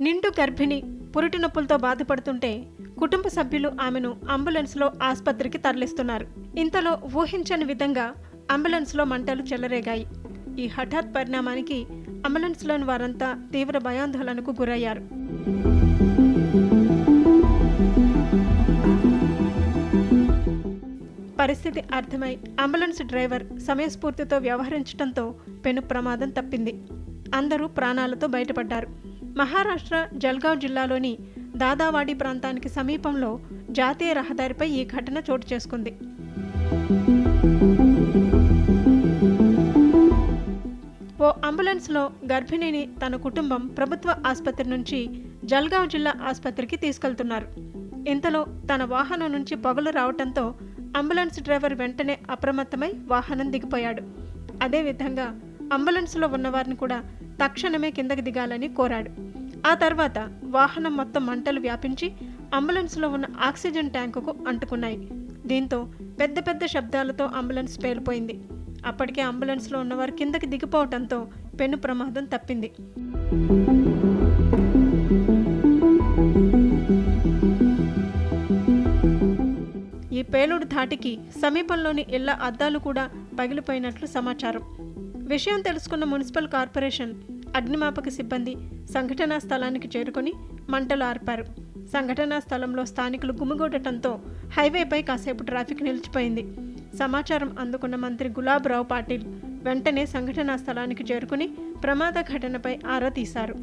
నిండు గర్భిణి పురిటి నొప్పులతో బాధపడుతుంటే కుటుంబ సభ్యులు ఆమెను అంబులెన్స్లో ఆసుపత్రికి తరలిస్తున్నారు. ఇంతలో ఊహించని విధంగా అంబులెన్స్లో మంటలు చెలరేగాయి. ఈ హఠాత్ పరిణామానికి అంబులెన్స్లోని వారంతా తీవ్ర భయాందోళనకు గురయ్యారు. పరిస్థితి అర్థమై అంబులెన్స్ డ్రైవర్ సమయస్ఫూర్తితో వ్యవహరించడంతో పెను ప్రమాదం తప్పింది. అందరూ ప్రాణాలతో బయటపడ్డారు. మహారాష్ట్ర జల్గావ్ జిల్లాలోని దాదావాడి ప్రాంతానికి సమీపంలో జాతీయ రహదారిపై ఈ ఘటన చోటు చేసుకుంది. ఓ అంబులెన్స్లో గర్భిణిని తన కుటుంబం ప్రభుత్వ ఆసుపత్రి నుంచి జల్గావ్ జిల్లా ఆసుపత్రికి తీసుకెళ్తున్నారు. ఇంతలో తన వాహనం నుంచి పొగలు రావటంతో అంబులెన్స్ డ్రైవర్ వెంటనే అప్రమత్తమై వాహనం దిగిపోయాడు. అదేవిధంగా అంబులెన్స్లో ఉన్నవారిని కూడా తక్షణమే కిందకి దిగాలని కోరాడు. ఆ తర్వాత వాహనం మొత్తం మంటలు వ్యాపించి అంబులెన్స్లో ఉన్న ఆక్సిజన్ ట్యాంకుకు అంటుకున్నాయి. దీంతో పెద్ద పెద్ద శబ్దాలతో అంబులెన్స్ పేలిపోయింది. అప్పటికే అంబులెన్స్లో ఉన్నవారు కిందకి దిగిపోవడంతో పెను ప్రమాదం తప్పింది. పేలుడు ధాటికి సమీపంలోని ఇళ్ళ అద్దాలు కూడా పగిలిపోయినట్లు సమాచారం. విషయం తెలుసుకున్న మున్సిపల్ కార్పొరేషన్ అగ్నిమాపక సిబ్బంది సంఘటనా స్థలానికి చేరుకొని మంటలు ఆర్పారు. సంఘటనా స్థలంలో స్థానికులు గుమిగూడటంతో హైవేపై కాసేపు ట్రాఫిక్ నిలిచిపోయింది. సమాచారం అందుకున్న మంత్రి గులాబ్ రావు పాటిల్ వెంటనే సంఘటనా స్థలానికి చేరుకుని ప్రమాద ఘటనపై ఆరా తీశారు.